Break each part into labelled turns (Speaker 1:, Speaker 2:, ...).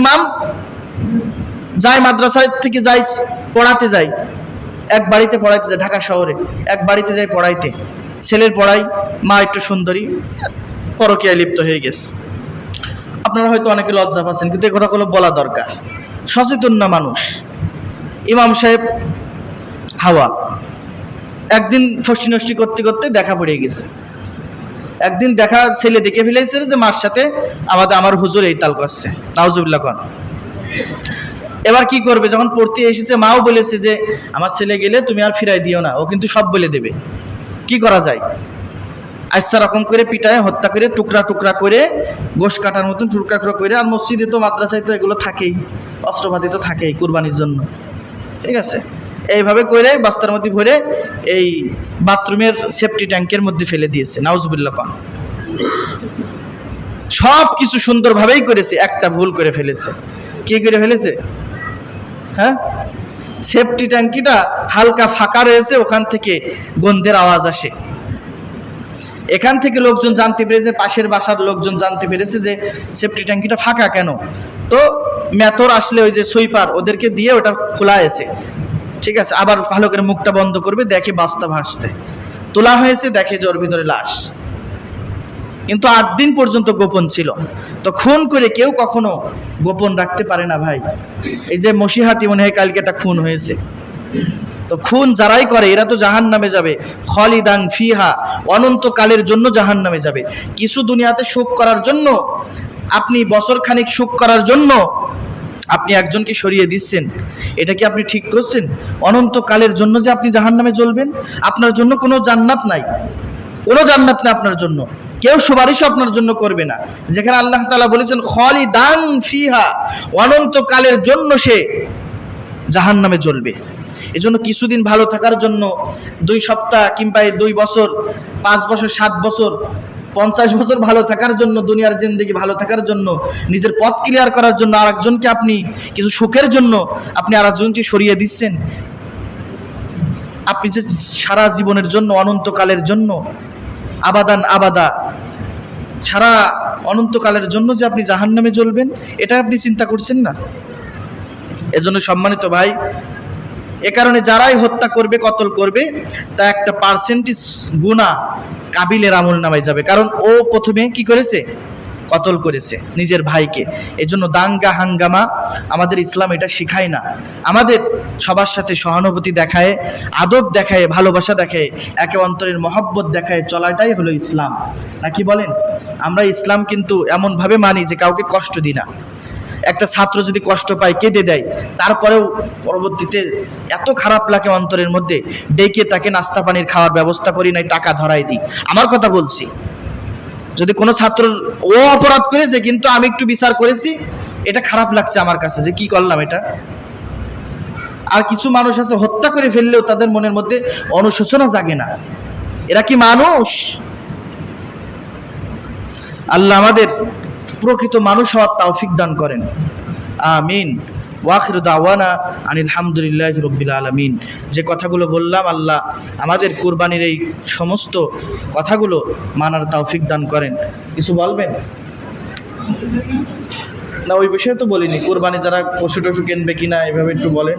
Speaker 1: ইমাম যায় মাদ্রাসায় থেকে যাই, পড়াতে যাই, এক বাড়িতে পড়াইতে যায় ঢাকা শহরে, এক বাড়িতে যাই পড়াইতে। ছেলের পড়াই, মা একটু সুন্দরী, পরকীয়ায় লিপ্ত হয়ে গেছে। আপনারা হয়তো অনেকে লজ্জা পাচ্ছেন, কিন্তু এই কথাগুলো বলা দরকার। সচেতন না মানুষ। ইমাম সাহেব হাওয়া। একদিন ষষ্ঠী নষ্টি করতে করতে দেখা পড়ে গেছে। একদিন দেখা ছেলে দেখে ফেলেছে যে মার সাথে আমাদের আমার হুজুর এই তাল করছে নাউজুবিল্লাহ খান এবার কি করবে? যখন পড়তে এসেছে, মাও বলেছে যে, আমার ছেলে গেলে তুমি আর ফিরাই দিও না, ও কিন্তু সব বলে দেবে। কি করা যায়? আচ্ছা রকম করে পিটায়, হত্যা করে, টুকরা টুকরা করে, গোশ কাটার মতন টুকরা টুকরা করে, আর মসজিদে তো, মাদ্রাসায় তো এগুলো থাকেই, অস্ত্রপাতি তো থাকেই কুরবানির জন্য। ঠিক আছে? এইভাবে করে বাস্তার মধ্যে ভরে এই বাথরুমের সেফটি ট্যাঙ্কের মধ্যে ফেলে দিয়েছে, নাউজুবিল্লাহ পান সব কিছু সুন্দরভাবেই করেছে, একটা ভুল করে ফেলেছে। কি করে ফেলেছে? হ্যাঁ? সেফটি ট্যাঙ্কিটা হালকা ফাঁকা রয়েছে, ওখান থেকে গন্ধের আওয়াজ আসে। এখান থেকে লোকজন জানতে পেরেছে, পাশের বাসার লোকজন জানতে পেরেছে যে সেফটি ট্যাঙ্কিটা ফাঁকা কেন? তো মেথর আসলে ওই যে সুইপার, ওদেরকে দিয়ে ওটা খোলা আছে। ঠিক আছে, আবার ভালো করে মুখটা বন্ধ করবে, দেখে বাস্তা ভাসছে। তোলা হয়েছে, দেখে যে ওর ভিতরে লাশ। কিন্তু আট দিন পর্যন্ত গোপন ছিল। তো খুন করে কেউ কখনো গোপন রাখতে পারে না ভাই। এই যে মসিহাটি মনে হয় কালকে একটা খুন হয়েছে। তো খুন যারাই করে, এরা তো জাহান নামে যাবে। খলিদাং ফিহা, অনন্তকালের জন্য জাহান নামে যাবে। কিছু দুনিয়াতে সুখ করার জন্য, আপনি বছর খানিক সুখ করার জন্য আপনি একজনকে সরিয়ে দিচ্ছেন, এটা কি আপনি ঠিক করছেন? অনন্তকালের জন্য যে আপনি জাহান নামে জ্বলবেন, আপনার জন্য কোনো জান্নাত নাই। কোনো জান্নাত না আপনার জন্য। কেউ সুপারিশ আপনার জন্য করবে না। যেখানে আল্লাহ তাআলা বলেছেন খলি দান ফিহা, অনন্তকালের জন্য সে জাহান নামে জ্বলবে। এজন্য কিছুদিন ভালো থাকার জন্য, দুই সপ্তাহ কিংবা দুই বছর, পাঁচ বছর, সাত বছর পঞ্চাশ বছর ভালো থাকার জন্য, দুনিয়ার জিন্দেগি ভালো থাকার জন্য, নিজের পথ ক্লিয়ার করার জন্য আরেকজনকে আপনি কিছু সুখের জন্য আপনি আরেকজনকে সরিয়ে দিচ্ছেন। আপনি যে সারা জীবনের জন্য, অনন্তকালের জন্য, আবাদান আবাদা, সারা অনন্তকালের জন্য যে আপনি জাহান্নামে জ্বলবেন, এটা আপনি চিন্তা করছেন না? এজন্য সম্মানিত ভাই, এ কারণে যারাই হত্যা করবে, কতল করবে, তা একটা পার্সেন্টেজ গুণা কাবিলের আমল নামায় যাবে। কারণ ও প্রথমে কি করেছে? কতল করেছে নিজের ভাইকে। এজন্য দাঙ্গা, হাঙ্গামা আমাদের ইসলাম এটা শিখায় না। আমাদের সবার সাথে সহানুভূতি দেখায়, আদব দেখায়, ভালোবাসা দেখায়, একে অন্তরের মহব্বত দেখায়, চলাটাই হলো ইসলাম। নাকি বলেন? আমরা ইসলাম কিন্তু এমনভাবে মানি যে কাউকে কষ্ট দিই না। একটা ছাত্র যদি কষ্ট পায়, কেঁদে দেয়, তারপরেও পরবর্তীতে এত খারাপ লাগে অন্তরের মধ্যে, ডেকে তাকে নাস্তা পানির খাওয়ার ব্যবস্থা করি নাই, টাকা ধরাই দিই। আমার কথা বলছি, যদি কোনো ছাত্র ও অপরাধ করেছে, কিন্তু আমি একটু বিচার করেছি, এটা খারাপ লাগছে আমার কাছে যে কি করলাম এটা। আর কিছু মানুষ আছে, হত্যা করে ফেললেও তাদের মনের মধ্যে অনুশোচনা জাগে না। এরা কি মানুষ? আল্লাহ আমাদের প্রকৃত মানুষ হওয়ার তৌফিক দান করেন। আমিন। ওয়াখির দাওয়ানা আনিল হামদুলিল্লাহ রব্বিল আলমিন। যে কথাগুলো বললাম, আল্লাহ আমাদের কুরবানির এই সমস্ত কথাগুলো মানার তৌফিক দান করেন। কিছু বলবেন? না, ওই বিষয়ে তো বলিনি। কুরবানি যারা পশু টশু কিনবে কিনা, এভাবে একটু বলেন।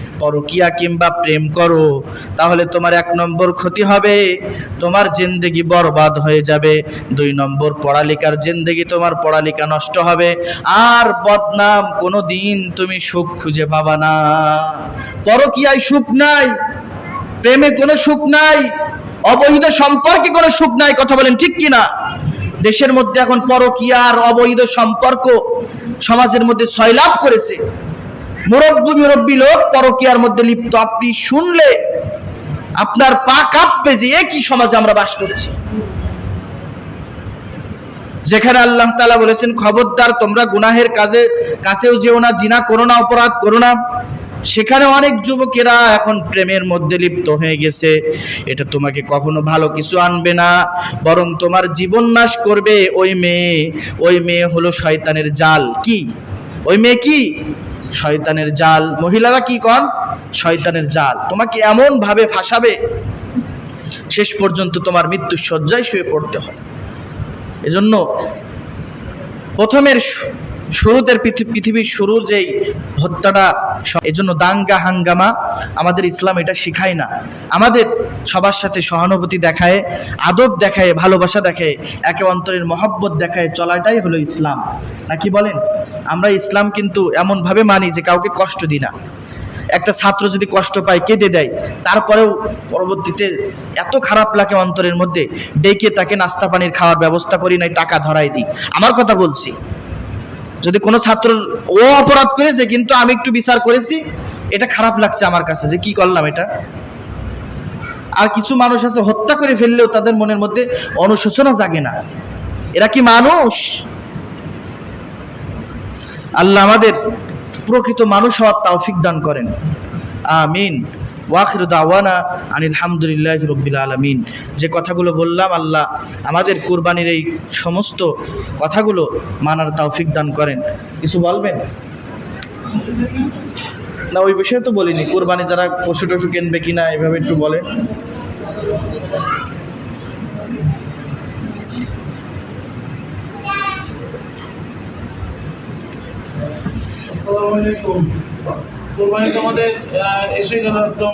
Speaker 1: পরকিয়া কিংবা প্রেম করো, তাহলে তোমার এক নম্বর ক্ষতি হবে, তোমার জিন্দেগি বরবাদ হয়ে যাবে। দুই নম্বর পড়ালেখার জিন্দেগি তোমার পড়ালেখা নষ্ট হবে। আর বদনাম কোনো দিন তুমি সুখ খুঁজে পাবা না। পরকিয়ায় সুখ নাই, প্রেমে কোনো সুখ নাই, অবৈধ সম্পর্কে কোনো সুখ নাই, কথা বলেন ঠিক কি না দেশের মধ্যে এখন পরকিয়ার অবৈধ সম্পর্ক সমাজের মধ্যে সয়লাভ করেছে। মুরব্বী মুরব্বী লোক পরকিয়ার মধ্যে লিপ্ত। আপনি শুনলে আপনার পা কাঁপবে যে, এ কি সমাজে আমরা বাস করছি? যেখানে আল্লাহ তাআলা বলেছেন, খবরদার, তোমরা গুনাহের কাজে, কাছেও যেও না, জিনা করো না, অপরাধ করো না। সেখানে অনেক যুবকেরা এখন প্রেমের মধ্যে লিপ্ত হয়ে গেছে। এটা তোমাকে কখনো ভালো কিছু আনবে না, বরং তোমার জীবন নাশ করবে। ওই মেয়ে ওই মেয়ে হলো শয়তানের জাল। কি? ওই মেয়ে কি? শয়তানের জাল। মহিলারা কি কন? শয়তানের জাল। তোমাকে এমন ভাবে ফাঁসাবে, শেষ পর্যন্ত তোমার মৃত্যু শয্যায় শুয়ে পড়তে হয় এজন্য প্রথমের শু- শুরুতের পৃথি- পৃথিবীর শুরুর যেই হত্যাটা স- এজন্য দাঙ্গা হাঙ্গামা আমাদের ইসলাম এটা শিখায় না। আমাদের সবার সাথে সহানুভূতি দেখায়, আদব দেখায়, ভালোবাসা দেখায়, একে অন্তরের মহব্বত দেখায়, চলাটাই হলো ইসলাম। নাকি বলেন? আমরা ইসলাম কিন্তু এমনভাবে মানি যে কাউকে কষ্ট দিই না। একটা ছাত্র যদি কষ্ট পায়, কেঁদে দেয়, তারপরেও পরবর্তীতে এত খারাপ লাগে অন্তরের মধ্যে, ডেকে তাকে নাস্তা পানির খাওয়ার ব্যবস্থা করি নাই, টাকা ধরাই দিই। আমার কথা বলছি। যদি কোনো ছাত্র ও অপরাধ করেছে, কিন্তু আমি একটু বিচার করেছি, এটা খারাপ লাগছে আমার কাছে যে কি করলাম এটা। আর কিছু মানুষ আছে, হত্যা করে ফেললেও তাদের মনের মধ্যে অনুশোচনা জাগে না। এরা কি মানুষ? আল্লাহ আমাদের প্রকৃত মানুষ হওয়ার তৌফিক দান করেন। আমিন। ওয়াখির দাওয়ানা আনিল হামদুলিল্লাহ রব্বিল আলমিন। যে কথাগুলো বললাম, আল্লাহ আমাদের কুরবানির এই সমস্ত কথাগুলো মানার তৌফিক দান করেন। কিছু বলবেন? না, ওই বিষয়ে তো বলিনি। কুরবানি যারা পশু টশু কিনবে কিনা, এভাবে একটু বলেন।
Speaker 2: আসসালামু আলাইকুম। কোরবানি তো আমাদের এসে গেল একদম